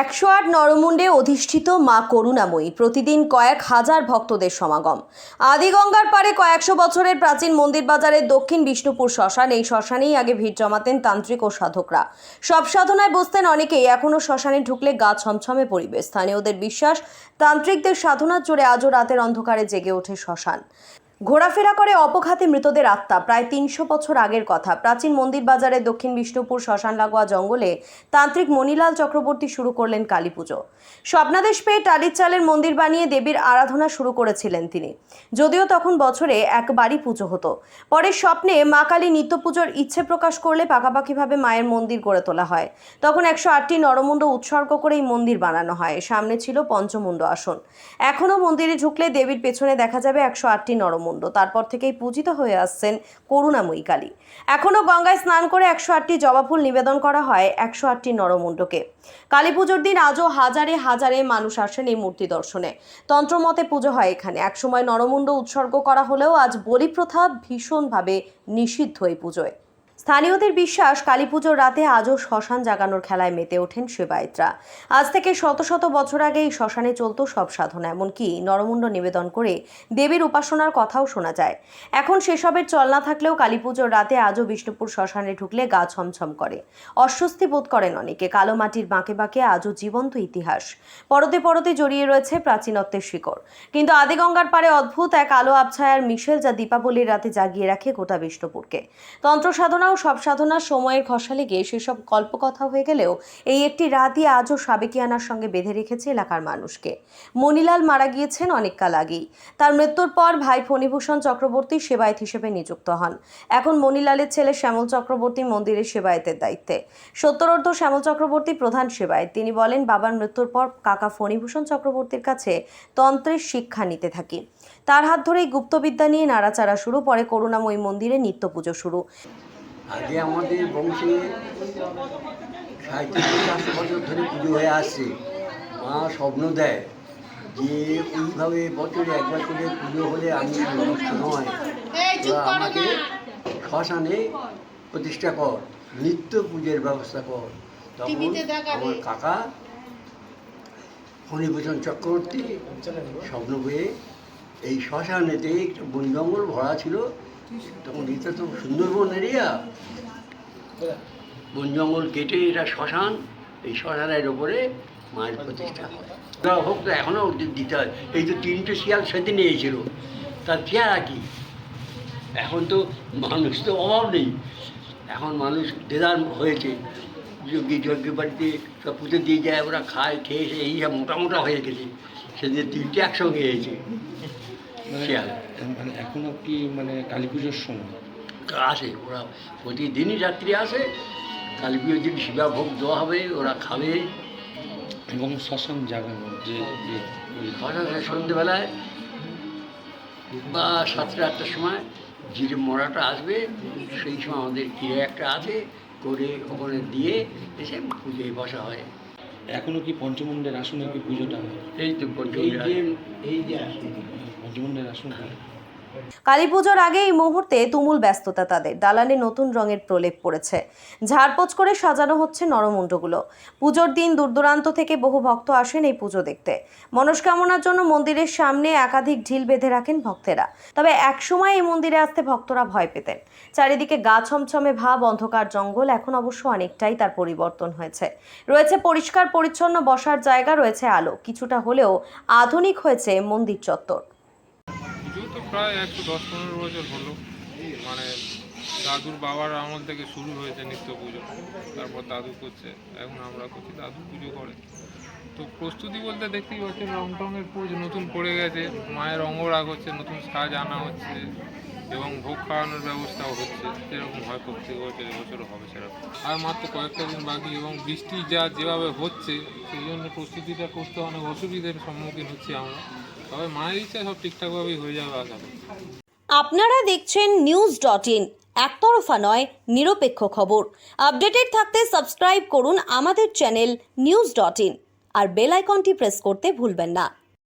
একশো আট নরমুণ্ডে অধিষ্ঠিত মা করুণাময়ী। প্রতিদিন কয়েক হাজার ভক্তদের সমাগম। আদিগঙ্গার পারে কয়েকশো বছরের প্রাচীন মন্দির বাজারের দক্ষিণ বিষ্ণুপুর শ্মশান, এই শ্মশানেই আগে ভিড় জমাতেন তান্ত্রিক ও সাধকরা। সব সাধনায় বসতেন অনেকেই, এখনও শ্মশানে ঢুকলে গা ছমছমে পরিবেশ স্থানীয়দের বিশ্বাস, তান্ত্রিকদের সাধনার জোরে আজও রাতের অন্ধকারে জেগে ওঠে শ্মশান। ঘোরাফেরা করে অপঘাতে মৃতদের আত্মা, প্রায় তিনশো বছর আগের কথা। প্রাচীন মন্দির বাজারে দক্ষিণ বিষ্ণুপুর শ্মশান লাগোয়া জঙ্গলে তান্ত্রিক মণিলাল চক্রবর্তী শুরু করলেন কালী পুজো। স্বপ্নাদেশ পেয়ে টালির চালের মন্দির বানিয়ে দেবীর আরাধনা শুরু করেছিলেন তিনি। যদিও তখন বছরে একবারই পুজো হতো। পরে স্বপ্নে মা কালী নিত্য পুজোর ইচ্ছে প্রকাশ করলে পাকাপাকিভাবে মায়ের মন্দির গড়ে তোলা হয়। তখন একশো আটটি নরমুণ্ড উৎসর্গ করে এই মন্দির বানানো হয়। সামনে ছিল পঞ্চমুণ্ড আসন। এখনও মন্দিরে ঢুকলে দেবীর পেছনে দেখা যাবে একশো আটটি নরমুণ্ড। তারপর থেকেই পূজিত হয়ে আসছেন করুণাময়ী কালী। এখনও গঙ্গায় স্নান করে একশো আটটি জবা ফুল নিবেদন করা হয় একশো আটটি নরমুণ্ডকে। কালী পুজোর দিন আজও হাজারে হাজারে মানুষ আসেন এই মূর্তি দর্শনে। তন্ত্রমতে পুজো হয় এখানে। একসময় নরমুণ্ড উৎসর্গ করা হলেও আজ বলি প্রথা ভীষণভাবে নিষিদ্ধ এই পুজোয়। স্থানীয়দের বিশ্বাস, কালী পুজোর রাতে আজও শ্মশান জাগানোর খেলায় মেতে ওঠেন সেবায়তরা আজ থেকে শত শত বছর আগে এই শ্মশানে চলতো সব সাধনা, এমনকি নরমুণ্ড নিবেদন করে দেবীর উপাসনার কথাও শোনা যায়। এখন সেসবের চল না থাকলেও কালী পুজোর রাতে আজও বিষ্ণুপুর শ্মশানে ঢুকলে গা ছমছম করে। অস্বস্তি বোধ করেন অনেকে, কালো মাটির বাঁকে বাঁকে আজও জীবন্ত ইতিহাস। পরতে পরতে জড়িয়ে রয়েছে প্রাচীনত্বের শিকড়। কিন্তু আদিগঙ্গার পারে অদ্ভুত এক আলো আবছায়ার মিশেল যা দীপাবলির রাতে জাগিয়ে রাখে গোটা বিষ্ণুপুরকে। তন্ত্র সাধনা ও সব সাধনার সময়ের খসালে গিয়ে সেসব কল্পকথা হয়ে গেলেও এই একটি রাতই আজও সাবেকিয়ানার সঙ্গে বেঁধে রেখেছে এলাকার মানুষকে। মণিলাল মারা গিয়েছেন অনেক কাল আগেই। তার মৃত্যুর পর ভাই ফণীভূষণ চক্রবর্তী সেবায়ত হিসেবে নিযুক্ত হন। এখন মণিলালের ছেলে শ্যামল চক্রবর্তী মন্দিরের সেবায়তের দায়িত্বে। সত্তরর্ধ শ্যামল চক্রবর্তী প্রধান সেবায়ত। তিনি বলেন, বাবার মৃত্যুর পর কাকা ফণীভূষণ চক্রবর্তীর কাছে তন্ত্রের শিক্ষা নিতে থাকি। তার হাত ধরেই গুপ্তবিদ্যা নিয়ে নাড়াচাড়া শুরু, পরে করুণাময়ী মন্দিরে নিত্য পুজো শুরু। আগে আমাদের বংশে সাঁত্রিশ চারশো বছর ধরে পুজো হয়ে আসছে। মা স্বপ্ন দেয় যে ওইভাবে বছরে একবার করে পুজো হলে আমি নষ্ট নয়। তোরা আমাকে শ্মশানে প্রতিষ্ঠা কর নিত্য পুজোর ব্যবস্থা কর। তখন আমার কাকা ফণীভূষণ চক্রবর্তী স্বপ্ন পেয়ে এই শ্মশানেতে একটা বন জঙ্গল ভরা ছিল। তখন এটা তো সুন্দরবন এরিয়া বন জঙ্গল কেটে এটা শ্মশান, এই শ্মশানের ওপরে মায়ের প্রতিষ্ঠা। হয় হোক, তো এখনও দিতে হয়। এই তো তিনটে শিয়াল সেদিন নিয়েছিল তার চেহারা কি? এখন তো মানুষ তো অভাব নেই। এখন মানুষ দেদার হয়েছে। যজ্ঞ যজ্ঞ বাড়িতে সব পুজো দিয়ে যায়, ওরা খায়, খেয়ে এই মোটা মোটা হয়ে গেছে। সেদিন তিনটে একসঙ্গে হয়েছে। শিয়াল। মানে এখনও কি মানে কালী পুজোর সময়? আসে ওরা প্রতিদিনই রাত্রি আসে কালী পুজোর দিন শিবা ভোগ দেওয়া হবে ওরা খাবে। এবং শ্মশান জাগানো যে হঠাৎ সন্ধ্যেবেলায় বা সাতটা আটটার সময় যে মরাটা আসবে সেই সময় আমাদের কিরে একটা আছে করে ওখানে দিয়ে এসে পুজোয় বসা হয়। এখনও কি পঞ্চমুণ্ডের আসনে কি পুজোটা হয়? এই তো এই যে এই যে আসুন পঞ্চমুণ্ডের আসন হয় কালী পুজোর আগে এই মুহূর্তে তুমুল ব্যস্ততা তাদের। দালানে নতুন রঙের প্রলেপ পড়েছে। ঝাড়পোছ করে সাজানো হচ্ছে নরমুণ্ডগুলো। পুজোর দিন দূর দূরান্ত থেকে বহু ভক্ত আসেন এই পুজো দেখতে। মনস্কামনার জন্য মন্দিরের সামনে একাধিক ঢিল বেঁধে রাখেন ভক্তেরা। তবে একসময় এই মন্দিরে আসতে ভক্তরা ভয় পেতেন। চারিদিকে গা ছমছমে ভাব, অন্ধকার জঙ্গল এখন অবশ্য অনেকটাই তার পরিবর্তন হয়েছে। রয়েছে পরিষ্কার, পরিচ্ছন্ন বসার জায়গা, রয়েছে আলো। কিছুটা হলেও আধুনিক হয়েছে মন্দির চত্বর। প্রায় একশো দশ পনেরো বছর হলো। মানে দাদুর বাবার আমল থেকে শুরু হয়েছে নিত্য পুজো। তারপর দাদু করছে, এখন আমরা করছি, দাদু পুজো করে। তো প্রস্তুতি বলতে দেখতেই পাচ্ছেন টঙের পুজ নতুন পড়ে গেছে, মায়ের অঙ্গরাগ হচ্ছে, নতুন সাজ আনা হচ্ছে, এবং ভোগ খাওয়ানোর ব্যবস্থাও হচ্ছে। যেরকম হয় প্রত্যেক বছর এবছরও হবে সেরকম। আর মাত্র কয়েকটা দিন বাকি, এবং বৃষ্টি যা যেভাবে হচ্ছে, সেই জন্য প্রস্তুতিটা করতে অনেক অসুবিধার সম্মুখীন হচ্ছি আমরা। তবে মায়ের ইচ্ছা সব ঠিকঠাকভাবেই হয়ে যাবে আশা আপনারা দেখছেন নিউজ ডট ইন একতরফা নয়, নিরপেক্ষ খবর। আপডেটেড থাকতে সাবস্ক্রাইব করুন আমাদের চ্যানেল নিউজ ডট ইন আর বেল আইকনটি প্রেস করতে ভুলবেন না।